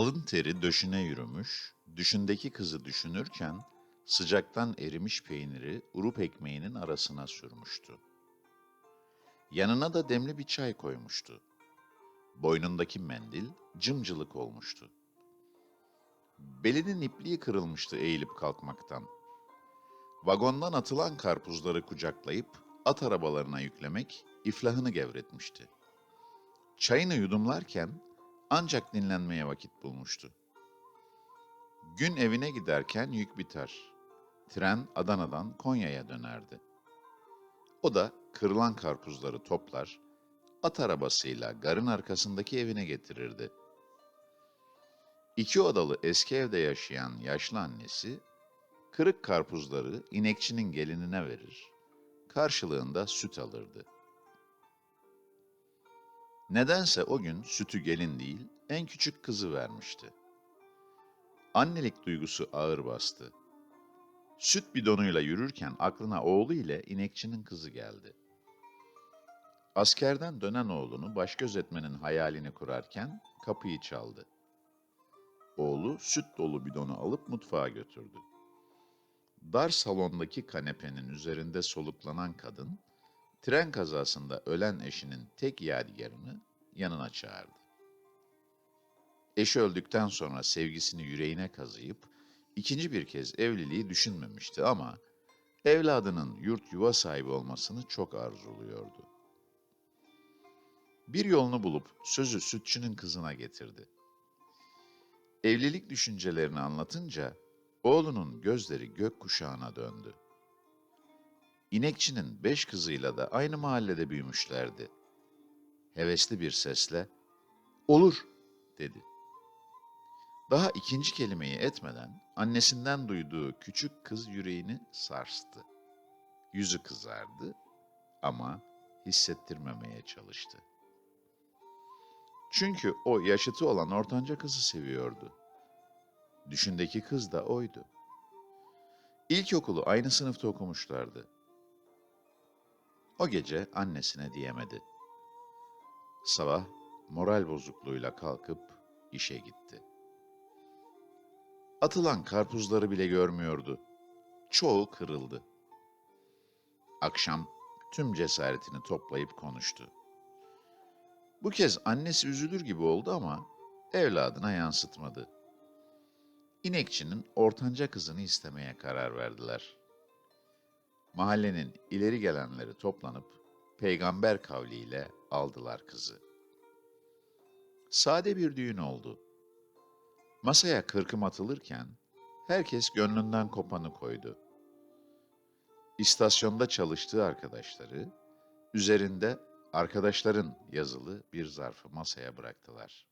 Alın teri döşüne yürümüş, düşündeki kızı düşünürken sıcaktan erimiş peyniri urup ekmeğinin arasına sürmüştü. Yanına da demli bir çay koymuştu. Boynundaki mendil cımcılık olmuştu. Belinin ipliği kırılmıştı eğilip kalkmaktan. Vagondan atılan karpuzları kucaklayıp at arabalarına yüklemek iflahını gevretmişti. Çayını yudumlarken ancak dinlenmeye vakit bulmuştu. Gün evine giderken yük biter. Tren Adana'dan Konya'ya dönerdi. O da kırılan karpuzları toplar, at arabasıyla garın arkasındaki evine getirirdi. İki odalı eski evde yaşayan yaşlı annesi, kırık karpuzları inekçinin gelinine verir, karşılığında süt alırdı. Nedense o gün sütü gelin değil, en küçük kızı vermişti. Annelik duygusu ağır bastı. Süt bidonuyla yürürken aklına oğlu ile inekçinin kızı geldi. Askerden dönen oğlunu baş gözetmenin hayalini kurarken kapıyı çaldı. Oğlu süt dolu bidonu alıp mutfağa götürdü. Dar salondaki kanepenin üzerinde soluklanan kadın, tren kazasında ölen eşinin tek yadigarını yanına çağırdı. Eşi öldükten sonra sevgisini yüreğine kazıyıp ikinci bir kez evliliği düşünmemişti ama evladının yurt yuva sahibi olmasını çok arzuluyordu. Bir yolunu bulup sözü sütçünün kızına getirdi. Evlilik düşüncelerini anlatınca oğlunun gözleri gökkuşağına döndü. İnekçinin beş kızıyla da aynı mahallede büyümüşlerdi. Hevesli bir sesle, olur dedi. Daha ikinci kelimeyi etmeden annesinden duyduğu küçük kız yüreğini sarstı. Yüzü kızardı ama hissettirmemeye çalıştı. Çünkü o yaşıtı olan ortanca kızı seviyordu. Düşündeki kız da oydu. İlkokulu aynı sınıfta okumuşlardı. O gece annesine diyemedi. Sabah moral bozukluğuyla kalkıp işe gitti. Atılan karpuzları bile görmüyordu. Çoğu kırıldı. Akşam tüm cesaretini toplayıp konuştu. Bu kez annesi üzülür gibi oldu ama evladına yansıtmadı. İnekçinin ortanca kızını istemeye karar verdiler. Mahallenin ileri gelenleri toplanıp peygamber kavliyle aldılar kızı. Sade bir düğün oldu. Masaya kırkım atılırken herkes gönlünden kopanı koydu. İstasyonda çalıştığı arkadaşları üzerinde arkadaşların yazılı bir zarfı masaya bıraktılar.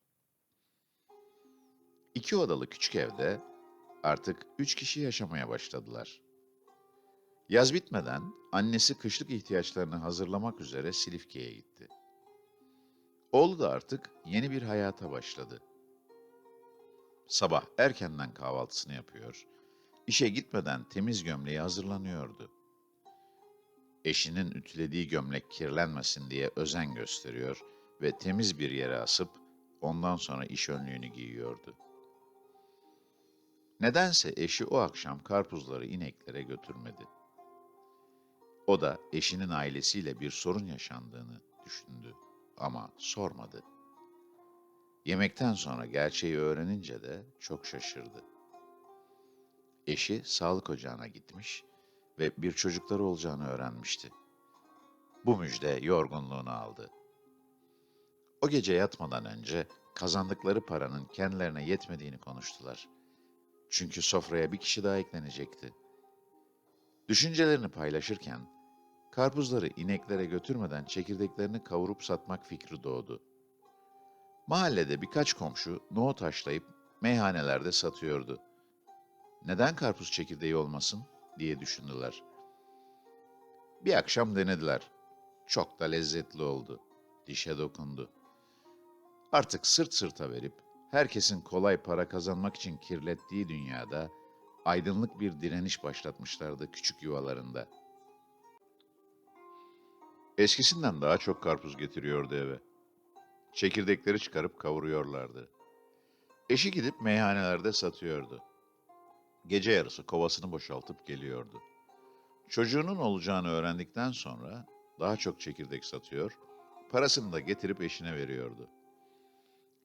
İki odalı küçük evde artık üç kişi yaşamaya başladılar. Yaz bitmeden annesi kışlık ihtiyaçlarını hazırlamak üzere Silifke'ye gitti. Oğlu da artık yeni bir hayata başladı. Sabah erkenden kahvaltısını yapıyor, işe gitmeden temiz gömleği hazırlanıyordu. Eşinin ütülediği gömlek kirlenmesin diye özen gösteriyor ve temiz bir yere asıp ondan sonra iş önlüğünü giyiyordu. Nedense eşi o akşam karpuzları ineklere götürmedi. O da eşinin ailesiyle bir sorun yaşandığını düşündü ama sormadı. Yemekten sonra gerçeği öğrenince de çok şaşırdı. Eşi sağlık ocağına gitmiş ve bir çocukları olacağını öğrenmişti. Bu müjde yorgunluğunu aldı. O gece yatmadan önce kazandıkları paranın kendilerine yetmediğini konuştular. Çünkü sofraya bir kişi daha eklenecekti. Düşüncelerini paylaşırken karpuzları ineklere götürmeden çekirdeklerini kavurup satmak fikri doğdu. Mahallede birkaç komşu nohut haşlayıp meyhanelerde satıyordu. Neden karpuz çekirdeği olmasın diye düşündüler. Bir akşam denediler. Çok da lezzetli oldu. Dişe dokundu. Artık sırt sırta verip herkesin kolay para kazanmak için kirlettiği dünyada aydınlık bir direniş başlatmışlardı küçük yuvalarında. Eskisinden daha çok karpuz getiriyordu eve. Çekirdekleri çıkarıp kavuruyorlardı. Eşi gidip meyhanelerde satıyordu. Gece yarısı kovasını boşaltıp geliyordu. Çocuğunun olacağını öğrendikten sonra daha çok çekirdek satıyor, parasını da getirip eşine veriyordu.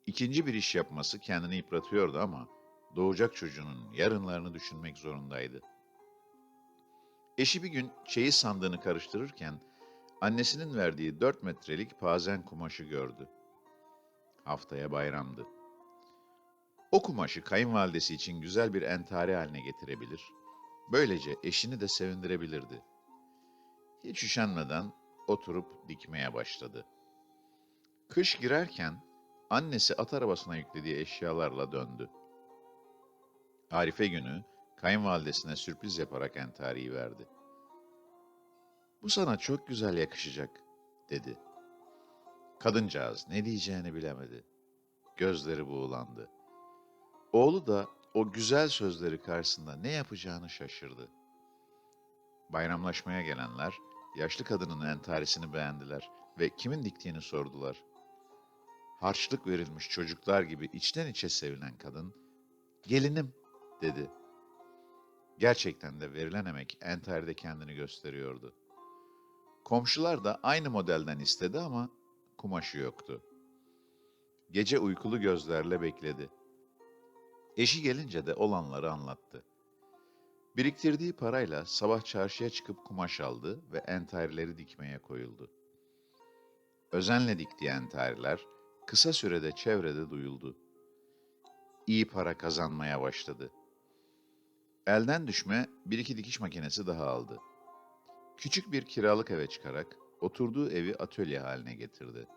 İkinci bir iş yapması kendini yıpratıyordu ama doğacak çocuğunun yarınlarını düşünmek zorundaydı. Eşi bir gün çeyiz sandığını karıştırırken annesinin verdiği dört metrelik pazen kumaşı gördü. Haftaya bayramdı. O kumaşı kayınvalidesi için güzel bir entari haline getirebilir, böylece eşini de sevindirebilirdi. Hiç üşenmeden oturup dikmeye başladı. Kış girerken annesi at arabasına yüklediği eşyalarla döndü. Arife günü kayınvalidesine sürpriz yaparak entariyi verdi. Bu sana çok güzel yakışacak, dedi. Kadıncağız ne diyeceğini bilemedi. Gözleri buğulandı. Oğlu da o güzel sözleri karşısında ne yapacağını şaşırdı. Bayramlaşmaya gelenler yaşlı kadının entarisini beğendiler ve kimin diktiğini sordular. Harçlık verilmiş çocuklar gibi içten içe sevilen kadın, gelinim dedi. Gerçekten de verilen emek entaride kendini gösteriyordu. Komşular da aynı modelden istedi ama kumaşı yoktu. Gece uykulu gözlerle bekledi. Eşi gelince de olanları anlattı. Biriktirdiği parayla sabah çarşıya çıkıp kumaş aldı ve entarileri dikmeye koyuldu. Özenle diktiği entariler kısa sürede çevrede duyuldu. İyi para kazanmaya başladı. Elden düşme bir iki dikiş makinesi daha aldı. Küçük bir kiralık eve çıkarak oturduğu evi atölye haline getirdi.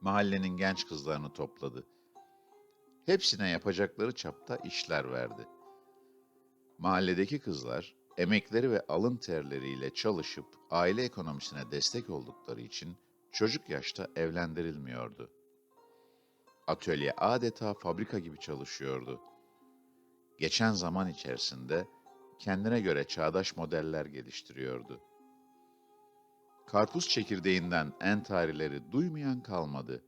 Mahallenin genç kızlarını topladı. Hepsine yapacakları çapta işler verdi. Mahalledeki kızlar emekleri ve alın terleriyle çalışıp aile ekonomisine destek oldukları için çocuk yaşta evlendirilmiyordu. Atölye adeta fabrika gibi çalışıyordu. Geçen zaman içerisinde kendine göre çağdaş modeller geliştiriyordu. Karpuz çekirdeğinden entarileri duymayan kalmadı.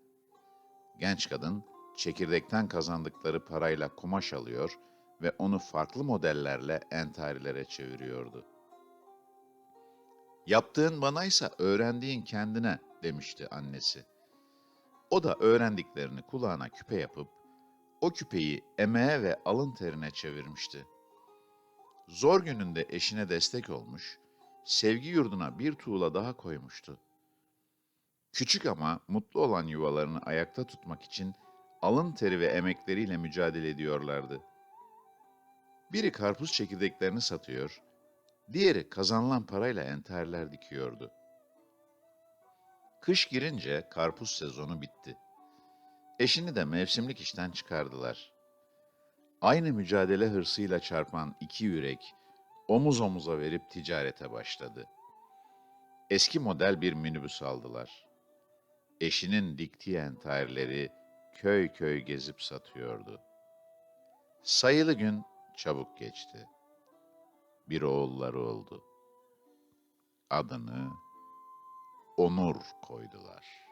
Genç kadın çekirdekten kazandıkları parayla kumaş alıyor ve onu farklı modellerle entarilere çeviriyordu. Yaptığın banaysa öğrendiğin kendine demişti annesi. O da öğrendiklerini kulağına küpe yapıp o küpeyi emeğe ve alın terine çevirmişti. Zor gününde eşine destek olmuş, sevgi yurduna bir tuğla daha koymuştu. Küçük ama mutlu olan yuvalarını ayakta tutmak için alın teri ve emekleriyle mücadele ediyorlardı. Biri karpuz çekirdeklerini satıyor, diğeri kazanılan parayla enterler dikiyordu. Kış girince karpuz sezonu bitti. Eşini de mevsimlik işten çıkardılar. Aynı mücadele hırsıyla çarpan iki yürek omuz omuza verip ticarete başladı. Eski model bir minibüs aldılar. Eşinin diktiği enterleri köy köy gezip satıyordu. Sayılı gün çabuk geçti. Bir oğulları oldu. Adını Onur koydular.